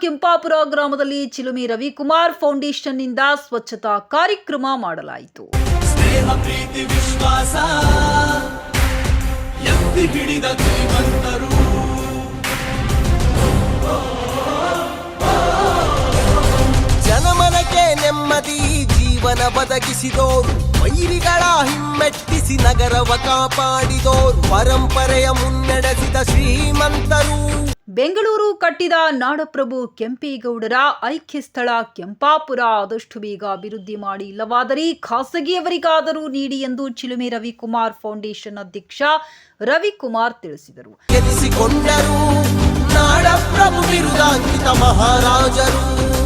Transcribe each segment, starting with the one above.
ಕೆಂಪಾಪುರ ಗ್ರಾಮದಲ್ಲಿ ಚಿಲುಮಿ ರವಿಕುಮಾರ್ ಫೌಂಡೇಶನ್ನಿಂದ ಸ್ವಚ್ಛತಾ ಕಾರ್ಯಕ್ರಮ ಮಾಡಲಾಯಿತು. ಜನಮನಕ್ಕೆ ನೆಮ್ಮದಿ, ಜೀವನ ಬದಗಿಸಿದೋರು ವೈರಿಗಳ ಹಿಮ್ಮೆಟ್ಟಿಸಿ ನಗರವ ಕಾಪಾಡಿದೋರು. ಪರಂಪರೆಯ ಮುನ್ನಡೆಸಿದ ಶ್ರೀಮಂತರು. ಬೆಂಗಳೂರು ಕಟ್ಟಿದ ನಾಡಪ್ರಭು ಕೆಂಪೇಗೌಡರ ಐಕ್ಯ ಸ್ಥಳ ಕೆಂಪಾಪುರ ಆದಷ್ಟು ಬೇಗ ಅಭಿವೃದ್ಧಿ ಮಾಡಿ ಇಲ್ಲವಾದರೆ ಖಾಸಗಿಯವರಿಗಾದರೂ ನೀಡಿ ಎಂದು ಚಿಲುಮೆ ರವಿಕುಮಾರ್ ಫೌಂಡೇಶನ್ ಅಧ್ಯಕ್ಷ ರವಿಕುಮಾರ್ ತಿಳಿಸಿದರು. ನಾಡಪ್ರಭು ಮಹಾರಾಜರು.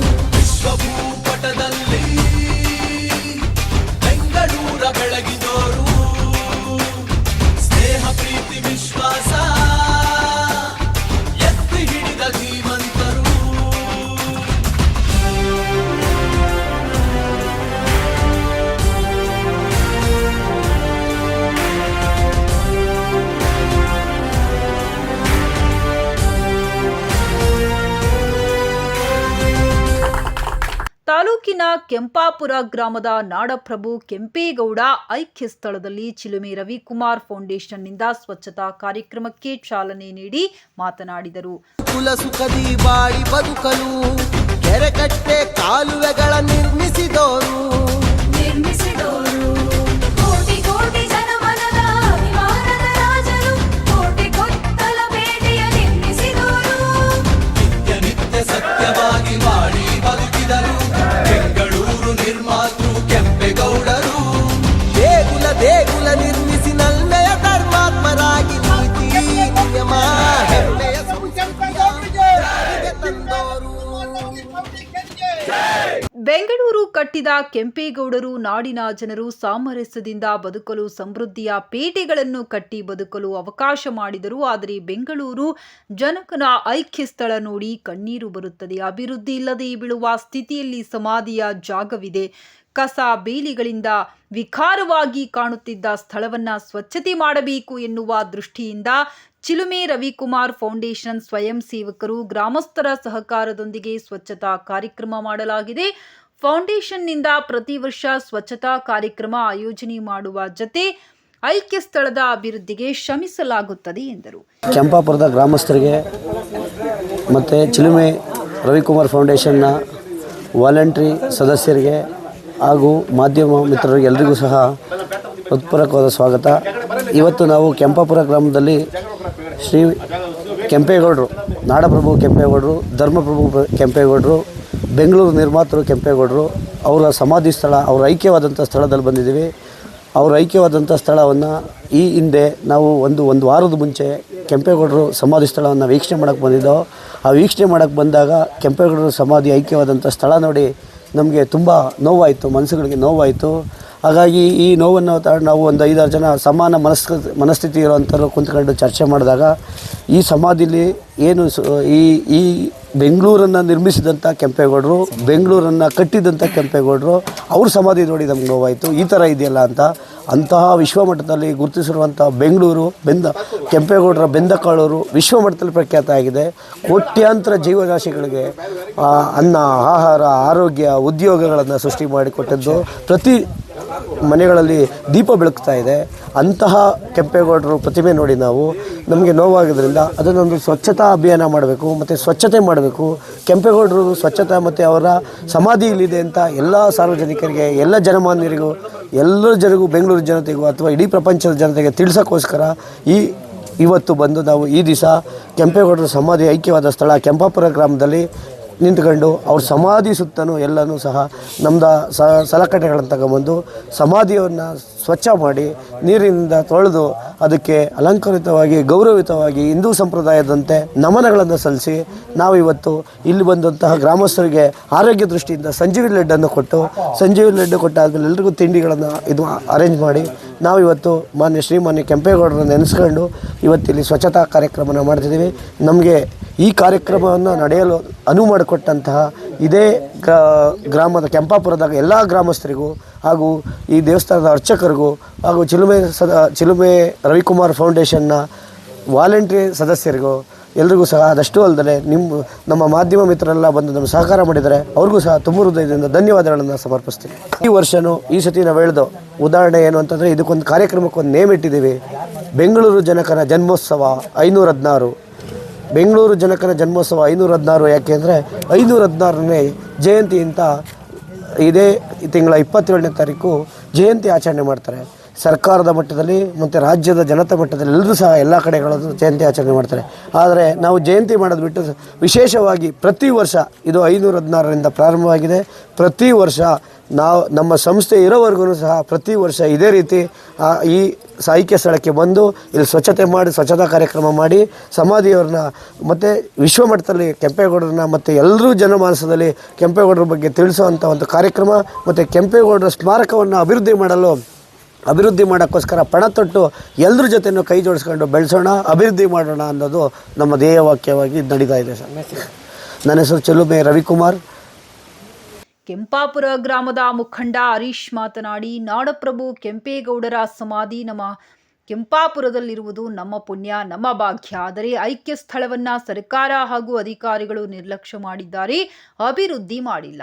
ತಾಲೂಕಿನ ಕೆಂಪಾಪುರ ಗ್ರಾಮದ ನಾಡಪ್ರಭು ಕೆಂಪೇಗೌಡ ಐಕ್ಯ ಸ್ಥಳದಲ್ಲಿ ಚಿಲುಮೆ ರವಿಕುಮಾರ್ ಫೌಂಡೇಶನ್ನಿಂದ ಸ್ವಚ್ಛತಾ ಕಾರ್ಯಕ್ರಮಕ್ಕೆ ಚಾಲನೆ ನೀಡಿ ಮಾತನಾಡಿದರು. ಕುಲ ಸುಖದಿ ಬಾಳಿ ಬದುಕಲು ಕೆರೆಕಟ್ಟೆ ಕಾಲುವೆಗಳ ನಿರ್ಮಿಸಿದೋರು. ನಿರ್ಮಿಸಿದೋರು. ಬೆಂಗಳೂರು ಕಟ್ಟಿದ ಕೆಂಪೇಗೌಡರು ನಾಡಿನ ಜನರು ಸಾಮರಸ್ಯದಿಂದ ಬದುಕಲು ಸಮೃದ್ಧಿಯ ಪೇಟೆಗಳನ್ನು ಕಟ್ಟಿ ಬದುಕಲು ಅವಕಾಶ ಮಾಡಿದರು. ಆದರೆ ಬೆಂಗಳೂರು ಜನಕನ ಐಕ್ಯ ಸ್ಥಳ ನೋಡಿ ಕಣ್ಣೀರು ಬರುತ್ತದೆ. ಅಭಿವೃದ್ಧಿ ಇಲ್ಲದೆ ಬೀಳುವ ಸ್ಥಿತಿಯಲ್ಲಿ ಸಮಾಧಿಯ ಜಾಗವಿದೆ. ಕಸ ಬೇಲಿಗಳಿಂದ ವಿಕಾರವಾಗಿ ಕಾಣುತ್ತಿದ್ದ ಸ್ಥಳವನ್ನ ಸ್ವಚ್ಛತೆ ಮಾಡಬೇಕು ಎನ್ನುವ ದೃಷ್ಟಿಯಿಂದ ಚಿಲುಮೆ ರವಿಕುಮಾರ್ ಫೌಂಡೇಶನ್ ಸ್ವಯಂ ಸೇವಕರು ಗ್ರಾಮಸ್ಥರ ಸಹಕಾರದೊಂದಿಗೆ ಸ್ವಚ್ಛತಾ ಕಾರ್ಯಕ್ರಮ ಮಾಡಲಾಗಿದೆ. ಫೌಂಡೇಶನ್ನಿಂದ ಪ್ರತಿ ವರ್ಷ ಸ್ವಚ್ಛತಾ ಕಾರ್ಯಕ್ರಮ ಆಯೋಜನೆ ಮಾಡುವ ಜತೆ ಐಕ್ಯ ಸ್ಥಳದ ಅಭಿವೃದ್ಧಿಗೆ ಶ್ರಮಿಸಲಾಗುತ್ತದೆ ಎಂದರು. ಕೆಂಪಾಪುರದ ಗ್ರಾಮಸ್ಥರಿಗೆ ಮತ್ತು ಚಿಲುಮೆ ರವಿಕುಮಾರ್ ಫೌಂಡೇಶನ್ನ ವಾಲಂಟ್ರಿ ಸದಸ್ಯರಿಗೆ ಹಾಗೂ ಮಾಧ್ಯಮ ಮಿತ್ರರಿಗೆ ಎಲ್ಲರಿಗೂ ಸಹ ಹೃತ್ಪೂರ್ವಕವಾದ ಸ್ವಾಗತ. ಇವತ್ತು ನಾವು ಕೆಂಪಾಪುರ ಗ್ರಾಮದಲ್ಲಿ ಶ್ರೀ ಕೆಂಪೇಗೌಡರು, ನಾಡಪ್ರಭು ಕೆಂಪೇಗೌಡರು, ಧರ್ಮಪ್ರಭು ಪ್ರ- ಕೆಂಪೇಗೌಡರು, ಬೆಂಗಳೂರು ನಿರ್ಮಾತೃ ಕೆಂಪೇಗೌಡರು, ಅವರ ಸಮಾಧಿ ಸ್ಥಳ, ಅವರ ಐಕ್ಯವಾದಂಥ ಸ್ಥಳದಲ್ಲಿ ಬಂದಿದ್ದೀವಿ. ಅವರ ಐಕ್ಯವಾದಂಥ ಸ್ಥಳವನ್ನು ಈ ಹಿಂದೆ ನಾವು ಒಂದು ಒಂದು ವಾರದ ಮುಂಚೆ ಕೆಂಪೇಗೌಡರು ಸಮಾಧಿ ಸ್ಥಳವನ್ನು ವೀಕ್ಷಣೆ ಮಾಡೋಕ್ಕೆ ಬಂದಿದ್ದೋ, ಆ ವೀಕ್ಷಣೆ ಮಾಡೋಕ್ಕೆ ಬಂದಾಗ ಕೆಂಪೇಗೌಡರು ಸಮಾಧಿ ಐಕ್ಯವಾದಂಥ ಸ್ಥಳ ನೋಡಿ ನಮಗೆ ತುಂಬ ನೋವಾಯಿತು, ಮನಸ್ಸುಗಳಿಗೆ ನೋವಾಯಿತು. ಹಾಗಾಗಿ ಈ ನೋವನ್ನು ನಾವು ಒಂದು ಐದಾರು ಜನ ಸಮಾನ ಮನಸ್ ಮನಸ್ಥಿತಿ ಇರುವಂಥವ್ರು ಕುಂತ್ಕೊಂಡು ಚರ್ಚೆ ಮಾಡಿದಾಗ ಈ ಸಮಾಧಿಲಿ ಏನು ಈ ಈ ಬೆಂಗಳೂರನ್ನು ನಿರ್ಮಿಸಿದಂಥ ಕೆಂಪೇಗೌಡರು, ಬೆಂಗಳೂರನ್ನು ಕಟ್ಟಿದಂಥ ಕೆಂಪೇಗೌಡರು, ಅವ್ರ ಸಮಾಧಿ ನೋಡಿ ನಮ್ಗೆ ನೋವಾಯಿತು. ಈ ಥರ ಇದೆಯಲ್ಲ ಅಂತ. ಅಂತಹ ವಿಶ್ವಮಟ್ಟದಲ್ಲಿ ಗುರುತಿಸಿರುವಂಥ ಬೆಂಗಳೂರು, ಬೆಂದ, ಕೆಂಪೇಗೌಡರ ಬೆಂದಕಾಳೂರು ವಿಶ್ವಮಟ್ಟದಲ್ಲಿ ಪ್ರಖ್ಯಾತ ಆಗಿದೆ. ಕೋಟ್ಯಾಂತರ ಜೀವರಾಶಿಗಳಿಗೆ ಅನ್ನ, ಆಹಾರ, ಆರೋಗ್ಯ, ಉದ್ಯೋಗಗಳನ್ನು ಸೃಷ್ಟಿ ಮಾಡಿಕೊಟ್ಟದ್ದು ಪ್ರತಿ ಮನೆಗಳಲ್ಲಿ ದೀಪ ಬೆಳಗ್ತಾ ಇದೆ. ಅಂತಹ ಕೆಂಪೇಗೌಡರು ಪ್ರತಿಮೆ ನೋಡಿ ನಾವು, ನಮಗೆ ನೋವಾಗಿದ್ದರಿಂದ ಅದನ್ನೊಂದು ಸ್ವಚ್ಛತಾ ಅಭಿಯಾನ ಮಾಡಬೇಕು, ಮತ್ತು ಸ್ವಚ್ಛತೆ ಮಾಡಬೇಕು. ಕೆಂಪೇಗೌಡರು ಸ್ವಚ್ಛತಾ ಮತ್ತು ಅವರ ಸಮಾಧಿ ಇಲ್ಲಿದೆ ಅಂತ ಎಲ್ಲ ಸಾರ್ವಜನಿಕರಿಗೆ, ಎಲ್ಲ ಜನಮಾನ್ಯರಿಗೂ, ಎಲ್ಲರ ಜನಗೂ ಬೆಂಗಳೂರು ಜನತೆಗೂ ಅಥವಾ ಇಡೀ ಪ್ರಪಂಚದ ಜನತೆಗೆ ತಿಳಿಸೋಕ್ಕೋಸ್ಕರ ಈ ಇವತ್ತು ಬಂದು ನಾವು ಈ ದಿವಸ ಕೆಂಪೇಗೌಡರ ಸಮಾಧಿ ಐಕ್ಯವಾದ ಸ್ಥಳ ಕೆಂಪಾಪುರ ಗ್ರಾಮದಲ್ಲಿ ನಿಂತ್ಕೊಂಡು ಅವ್ರ ಸಮಾಧಿ ಸುತ್ತಲೂ ಎಲ್ಲನೂ ಸಹ ನಮ್ದು ಸ ಸಲಕರಣೆಗಳನ್ನು ತಗೊಂಬಂದು ಸಮಾಧಿಯನ್ನು ಸ್ವಚ್ಛ ಮಾಡಿ ನೀರಿನಿಂದ ತೊಳೆದು ಅದಕ್ಕೆ ಅಲಂಕೃತವಾಗಿ, ಗೌರವಿತವಾಗಿ ಹಿಂದೂ ಸಂಪ್ರದಾಯದಂತೆ ನಮನಗಳನ್ನು ಸಲ್ಲಿಸಿ ನಾವು ಇವತ್ತು ಇಲ್ಲಿ ಬಂದಂತಹ ಗ್ರಾಮಸ್ಥರಿಗೆ ಆರೋಗ್ಯ ದೃಷ್ಟಿಯಿಂದ ಸಂಜೀವಿ ಲಡ್ಡನ್ನು ಕೊಟ್ಟು ಸಂಜೀವಿ ಲಡ್ಡು ಕೊಟ್ಟಾದಮೇಲೆ ಎಲ್ರಿಗೂ ತಿಂಡಿಗಳನ್ನು ಇದು ಅರೇಂಜ್ ಮಾಡಿ ನಾವಿವತ್ತು ಮಾನ್ಯ ಶ್ರೀಮಾನ್ಯ ಕೆಂಪೇಗೌಡರನ್ನು ನೆನೆಸ್ಕೊಂಡು ಇವತ್ತಿಲ್ಲಿ ಸ್ವಚ್ಛತಾ ಕಾರ್ಯಕ್ರಮನ ಮಾಡ್ತಿದ್ದೀವಿ. ನಮಗೆ ಈ ಕಾರ್ಯಕ್ರಮವನ್ನು ನಡೆಯಲು ಅನುವು ಮಾಡಿಕೊಟ್ಟಂತಹ ಇದೇ ಗ್ರಾ, ಗ್ರಾಮದ ಕೆಂಪಾಪುರದಾಗ ಎಲ್ಲ ಗ್ರಾಮಸ್ಥರಿಗೂ ಹಾಗೂ ಈ ದೇವಸ್ಥಾನದ ಅರ್ಚಕರಿಗೂ ಹಾಗೂ ಚಿಲುಮೆ ಸದ, ಚಿಲುಮೆ ರವಿಕುಮಾರ್ ಫೌಂಡೇಶನ್ನ ವಾಲಂಟ್ರಿ ಸದಸ್ಯರಿಗೂ ಎಲ್ರಿಗೂ ಸಹ ಅದಷ್ಟು ಅಲ್ಲದೆ ನಿಮ್ಮ ನಮ್ಮ ಮಾಧ್ಯಮ ಮಿತ್ರರೆಲ್ಲ ಬಂದು ನಮ್ಮ ಸಹಕಾರ ಮಾಡಿದರೆ ಅವ್ರಿಗೂ ಸಹ ತುಂಬ ಹೃದಯದಿಂದ ಧನ್ಯವಾದಗಳನ್ನು ಸಮರ್ಪಿಸ್ತೀನಿ. ಈ ವರ್ಷವೂ ಈ ಸತಿ ನಾವು ಹೇಳ್ದು ಉದಾಹರಣೆ ಏನು ಅಂತಂದರೆ ಇದಕ್ಕೊಂದು ಕಾರ್ಯಕ್ರಮಕ್ಕೊಂದು ನೇಮ್ ಇಟ್ಟಿದ್ದೀವಿ. ಬೆಂಗಳೂರು ಜನಕನ ಜನ್ಮೋತ್ಸವ ಐನೂರ ಹದಿನಾರು. ಬೆಂಗಳೂರು ಜನಕನ ಜನ್ಮೋತ್ಸವ ಐನೂರ ಹದಿನಾರು ಯಾಕೆ ಅಂದರೆ ಐನೂರ ಹದಿನಾರನೇ ಜಯಂತಿ ಅಂತ ಇದೇ ತಿಂಗಳ ಇಪ್ಪತ್ತೇಳನೇ ತಾರೀಕು ಜಯಂತಿ ಆಚರಣೆ ಮಾಡ್ತಾರೆ. ಸರ್ಕಾರದ ಮಟ್ಟದಲ್ಲಿ ಮತ್ತು ರಾಜ್ಯದ ಜನತಾ ಮಟ್ಟದಲ್ಲಿ ಎಲ್ಲರೂ ಸಹ ಎಲ್ಲ ಕಡೆಗಳಲ್ಲೂ ಜಯಂತಿ ಆಚರಣೆ ಮಾಡ್ತಾರೆ. ಆದರೆ ನಾವು ಜಯಂತಿ ಮಾಡೋದು ಬಿಟ್ಟು ವಿಶೇಷವಾಗಿ ಪ್ರತಿ ವರ್ಷ ಇದು ಐನೂರ ಹದಿನಾರರಿಂದ ಪ್ರಾರಂಭವಾಗಿದೆ. ಪ್ರತಿ ವರ್ಷ ನಾವು ನಮ್ಮ ಸಂಸ್ಥೆ ಇರೋವರೆಗೂ ಸಹ ಪ್ರತಿ ವರ್ಷ ಇದೇ ರೀತಿ ಈ ಸಾಹಿತ್ಯ ಸ್ಥಳಕ್ಕೆ ಬಂದು ಇಲ್ಲಿ ಸ್ವಚ್ಛತೆ ಮಾಡಿ, ಸ್ವಚ್ಛತಾ ಕಾರ್ಯಕ್ರಮ ಮಾಡಿ ಸಮಾಧಿಯವ್ರನ್ನ ಮತ್ತು ವಿಶ್ವಮಟ್ಟದಲ್ಲಿ ಕೆಂಪೇಗೌಡರನ್ನ ಮತ್ತು ಎಲ್ಲರೂ ಜನಮಾನಸದಲ್ಲಿ ಕೆಂಪೇಗೌಡರ ಬಗ್ಗೆ ತಿಳಿಸುವಂಥ ಒಂದು ಕಾರ್ಯಕ್ರಮ ಮತ್ತು ಕೆಂಪೇಗೌಡರ ಸ್ಮಾರಕವನ್ನು ಅಭಿವೃದ್ಧಿ ಮಾಡಲು, ಅಭಿವೃದ್ಧಿ ಮಾಡೋಕ್ಕೋಸ್ಕರ ಪಣ ತೊಟ್ಟು ಎಲ್ಲರ ಜೊತೆನೂ ಕೈ ಜೋಡಿಸ್ಕೊಂಡು ಬೆಳೆಸೋಣ, ಅಭಿವೃದ್ಧಿ ಮಾಡೋಣ ಅನ್ನೋದು ನಮ್ಮ ಧ್ಯೇಯವಾಕ್ಯವಾಗಿ ನಡೀತಾ ಇದೆ ಸರ್. ನನ್ನ ಹೆಸರು ಚೆಲುಮೆ ರವಿಕುಮಾರ್. ಕೆಂಪಾಪುರ ಗ್ರಾಮದ ಮುಖಂಡ ಹರೀಶ್ ಮಾತನಾಡಿ, ನಾಡಪ್ರಭು ಕೆಂಪೇಗೌಡರ ಸಮಾಧಿ ನಮ್ಮ ಕೆಂಪಾಪುರದಲ್ಲಿರುವುದು ನಮ್ಮ ಪುಣ್ಯ, ನಮ್ಮ ಭಾಗ್ಯ. ಆದರೆ ಐಕ್ಯ ಸ್ಥಳವನ್ನು ಸರ್ಕಾರ ಹಾಗೂ ಅಧಿಕಾರಿಗಳು ನಿರ್ಲಕ್ಷ್ಯ ಮಾಡಿದ್ದಾರೆ, ಅಭಿವೃದ್ಧಿ ಮಾಡಿಲ್ಲ.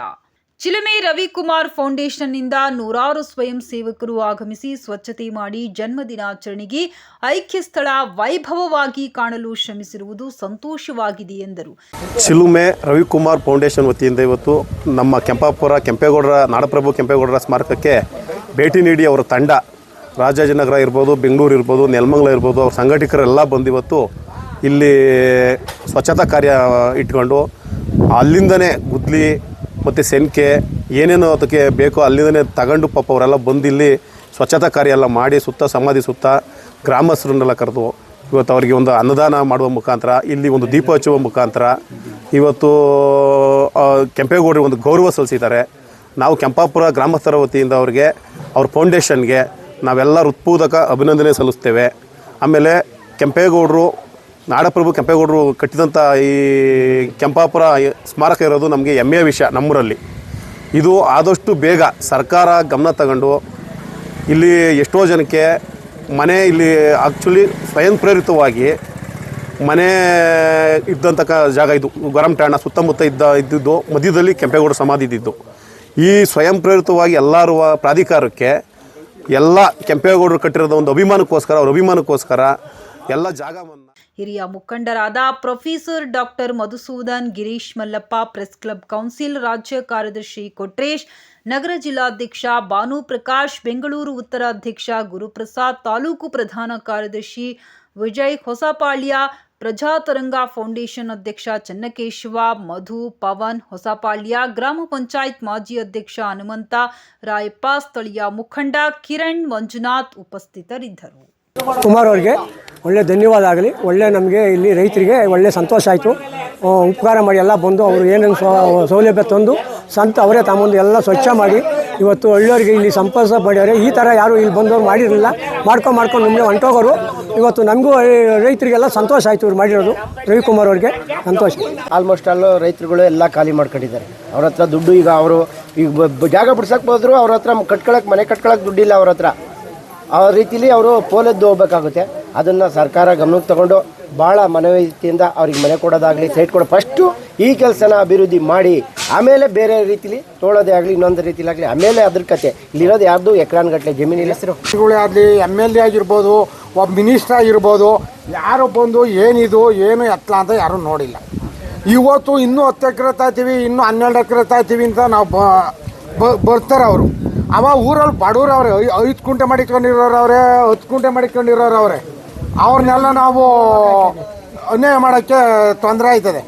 ಚಿಲುಮೆ ರವಿಕುಮಾರ್ ಫೌಂಡೇಶನ್ನಿಂದ ನೂರಾರು ಸ್ವಯಂ ಸೇವಕರು ಆಗಮಿಸಿ ಸ್ವಚ್ಛತೆ ಮಾಡಿ ಜನ್ಮದಿನಾಚರಣೆಗೆ ಐಕ್ಯ ಸ್ಥಳ ವೈಭವವಾಗಿ ಕಾಣಲು ಶ್ರಮಿಸಿರುವುದು ಸಂತೋಷವಾಗಿದೆ ಎಂದರು. ಚಿಲುಮೆ ರವಿಕುಮಾರ್ ಫೌಂಡೇಶನ್ ವತಿಯಿಂದ ಇವತ್ತು ನಮ್ಮ ಕೆಂಪಾಪುರ, ಕೆಂಪೇಗೌಡರ, ನಾಡಪ್ರಭು ಕೆಂಪೇಗೌಡರ ಸ್ಮಾರಕಕ್ಕೆ ಭೇಟಿ ನೀಡಿ ಅವರ ತಂಡ ರಾಜಾಜಿನಗರ ಇರ್ಬೋದು, ಬೆಂಗಳೂರು ಇರ್ಬೋದು, ನೆಲಮಂಗಲ ಇರ್ಬೋದು, ಅವ್ರ ಸಂಘಟಕರೆಲ್ಲ ಬಂದಿವತ್ತು ಇಲ್ಲಿ ಸ್ವಚ್ಛತಾ ಕಾರ್ಯ ಇಟ್ಕೊಂಡು ಅಲ್ಲಿಂದನೇ ಗುದ್ಲಿ ಮತ್ತು ಸೆನ್ಕೆ, ಏನೇನು ಅದಕ್ಕೆ ಬೇಕೋ ಅಲ್ಲಿಂದನೇ ತಗೊಂಡು ಪಾಪ ಅವರೆಲ್ಲ ಬಂದು ಇಲ್ಲಿ ಸ್ವಚ್ಛತಾ ಕಾರ್ಯ ಎಲ್ಲ ಮಾಡಿ ಸುತ್ತ ಸಮಾಧಿ ಸುತ್ತ ಗ್ರಾಮಸ್ಥರನ್ನೆಲ್ಲ ಕರೆದು ಇವತ್ತು ಅವರಿಗೆ ಒಂದು ಅನ್ನದಾನ ಮಾಡುವ ಮುಖಾಂತರ, ಇಲ್ಲಿ ಒಂದು ದೀಪ ಹಚ್ಚುವ ಮುಖಾಂತರ, ಇವತ್ತು ಕೆಂಪೇಗೌಡರಿಗೆ ಒಂದು ಗೌರವ ಸಲ್ಲಿಸಿದ್ದಾರೆ. ನಾವು ಕೆಂಪಾಪುರ ಗ್ರಾಮಸ್ಥರ ವತಿಯಿಂದ ಅವರಿಗೆ, ಅವ್ರ ಫೌಂಡೇಶನ್ಗೆ ನಾವೆಲ್ಲ ಹೃತ್ಪೂರ್ವಕ ಅಭಿನಂದನೆ ಸಲ್ಲಿಸ್ತೇವೆ. ಆಮೇಲೆ ಕೆಂಪೇಗೌಡರು ನಾಡಪ್ರಭು ಕೆಂಪೇಗೌಡರು ಕಟ್ಟಿದಂಥ ಈ ಕೆಂಪಾಪುರ ಸ್ಮಾರಕ ಇರೋದು ನಮಗೆ ಹೆಮ್ಮೆಯ ವಿಷಯ ನಮ್ಮೂರಲ್ಲಿ. ಇದು ಆದಷ್ಟು ಬೇಗ ಸರ್ಕಾರ ಗಮನ ತಗೊಂಡು ಇಲ್ಲಿ ಎಷ್ಟೋ ಜನಕ್ಕೆ ಮನೆ ಇಲ್ಲಿ ಆ್ಯಕ್ಚುಲಿ ಸ್ವಯಂ ಪ್ರೇರಿತವಾಗಿ ಮನೆ ಇದ್ದಂಥ ಜಾಗ ಇದು, ಗರಂ ಠಾಣ ಸುತ್ತಮುತ್ತ ಇದ್ದ ಇದ್ದಿದ್ದು ಮಧ್ಯದಲ್ಲಿ ಕೆಂಪೇಗೌಡ ಸಮಾಧಿ ಇದ್ದಿದ್ದು. ಈ ಸ್ವಯಂ ಪ್ರೇರಿತವಾಗಿ ಎಲ್ಲರೂ ಪ್ರಾಧಿಕಾರಕ್ಕೆ ಎಲ್ಲ ಕೆಂಪೇಗೌಡರು ಕಟ್ಟಿರೋದ ಒಂದು ಅಭಿಮಾನಕ್ಕೋಸ್ಕರ, ಅವ್ರ ಅಭಿಮಾನಕ್ಕೋಸ್ಕರ ಎಲ್ಲ ಜಾಗವನ್ನು ಹಿರಿಯ ಮುಖಂಡರಾದ professor doctor Madhusudan, Girish Mallappa, press club council ರಾಜ್ಯ ಕಾರ್ಯದರ್ಶಿ ಕೊಟ್ರೇಶ್, ನಗರ ಜಿಲ್ಲಾಧ್ಯಕ್ಷ ಭಾನು ಪ್ರಕಾಶ್, ಬೆಂಗಳೂರು ಉತ್ತರ ಅಧ್ಯಕ್ಷ ಗುರುಪ್ರಸಾದ್, ತಾಲೂಕು ಪ್ರಧಾನ ಕಾರ್ಯದರ್ಶಿ ವಿಜಯ್ ಹೊಸಪಾಳ್ಯ, ಪ್ರಜಾತರಂಗ ಫೌಂಡೇಶನ್ ಅಧ್ಯಕ್ಷ ಚನ್ನಕೇಶವ, ಮಧು ಪವನ್ ಹೊಸಪಾಳ್ಯ, ಗ್ರಾಮ ಪಂಚಾಯತ್ ಮಾಜಿ ಅಧ್ಯಕ್ಷ ಹನುಮಂತ ರಾಯಪ್ಪ, ಸ್ಥಳೀಯ ಮುಖಂಡ ಕಿರಣ್ ಮಂಜುನಾಥ್ ಉಪಸ್ಥಿತರಿದ್ದರು. ಕುಮಾರ್ ಅವ್ರಿಗೆ ಒಳ್ಳೆ ಧನ್ಯವಾದ ಆಗಲಿ. ಒಳ್ಳೆ ನಮಗೆ ಇಲ್ಲಿ ರೈತರಿಗೆ ಒಳ್ಳೆ ಸಂತೋಷ ಆಯಿತು. ಉಪಕಾರ ಮಾಡಿ ಎಲ್ಲ ಬಂದು ಅವರು ಏನೇನು ಸೌಲಭ್ಯ ತಂದು ಸಂತ ಅವರೇ ತಮ್ಮೊಂದು ಎಲ್ಲ ಸ್ವಚ್ಛ ಮಾಡಿ. ಇವತ್ತು ಒಳ್ಳೆಯವ್ರಿಗೆ ಇಲ್ಲಿ ಸಂಪರ್ಕ ಮಾಡ್ಯಾರೆ ಈ ಥರ ಯಾರು ಇಲ್ಲಿ ಬಂದವ್ರು ಮಾಡಿರಲಿಲ್ಲ. ಮಾಡ್ಕೊಂಡು ಮಾಡ್ಕೊಂಡು ನಿಮಗೆ ಹೊಂಟೋಗೋರು. ಇವತ್ತು ನಮಗೂ ರೈತರಿಗೆಲ್ಲ ಸಂತೋಷ ಆಯಿತು ಇವ್ರು ಮಾಡಿರೋದು. ರವಿಕುಮಾರ್ ಅವ್ರಿಗೆ ಸಂತೋಷ. ಆಲ್ಮೋಸ್ಟ್ ಆಲ್ ರೈತರುಗಳು ಎಲ್ಲ ಖಾಲಿ ಮಾಡ್ಕೊಂಡಿದ್ದಾರೆ. ಅವ್ರ ಹತ್ರ ದುಡ್ಡು ಈಗ ಅವರು ಈಗ ಜಾಗ ಬಿಡ್ಸಕ್ಕೆ ಹೋದ್ರು ಅವ್ರ ಹತ್ರ ಕಟ್ಕೊಳಕ್ಕೆ ಮನೆ ಕಟ್ಕೊಳಕ್ಕೆ ದುಡ್ಡಿಲ್ಲ ಅವ್ರ ಹತ್ರ. ಆ ರೀತಿಲಿ ಅವರು ಪೋಲೆದ್ದು ಹೋಗ್ಬೇಕಾಗುತ್ತೆ. ಅದನ್ನು ಸರ್ಕಾರ ಗಮನಕ್ಕೆ ತಗೊಂಡು ಭಾಳ ಮನವಿಯಿಂದ ಅವ್ರಿಗೆ ಮನೆ ಕೊಡೋದಾಗಲಿ ಸೈಟ್ ಕೊಡೋ ಫಸ್ಟು ಈ ಕೆಲಸನ ಅಭಿವೃದ್ಧಿ ಮಾಡಿ, ಆಮೇಲೆ ಬೇರೆ ರೀತಿಲಿ ತೋಳೋದೇ ಆಗಲಿ, ಇನ್ನೊಂದು ರೀತಿಲಿ ಆಗಲಿ, ಆಮೇಲೆ ಅದ್ರ ಕತೆ. ಇಲ್ಲಿರೋದು ಯಾರ್ದು? ಎಕರಾನ್ಗಟ್ಟಲೆ ಜಮೀನಿಲ್ಲ ಹೆಸರು. ಆಗಲಿ ಎಂ ಎಲ್ ಎ ಆಗಿರ್ಬೋದು, ಒಬ್ಬ ಮಿನಿಸ್ಟರ್ ಆಗಿರ್ಬೋದು, ಯಾರು ಬಂದು ಏನಿದು, ಏನು ಎತ್ತಲ ಅಂತ ಯಾರೂ ನೋಡಿಲ್ಲ. ಇವತ್ತು ಇನ್ನೂ ಹತ್ತು ಎಕರೆ ತಾಯ್ತೀವಿ ಇನ್ನೂ ಹನ್ನೆರಡು ಎಕರೆ ತಾಯ್ತೀವಿ ಅಂತ ನಾವು ಬರ್ತಾರೆ ಅವರು. ಅವ ಊರಲ್ಲಿ ಬಡವ್ರು ಅವ್ರೆ ಐದು ಕುಂಟೆ ಮಾಡಿಕೊಂಡಿರೋರು ಅವರೇ, ಹತ್ತು ಕುಂಟೆ ಮಾಡಿಕೊಂಡಿರೋರು ಅವರೇ. ಅವ್ರನ್ನೆಲ್ಲ ನಾವು ಅನ್ಯಾಯ ಮಾಡೋಕ್ಕೆ ತೊಂದರೆ ಆಯ್ತದೆ.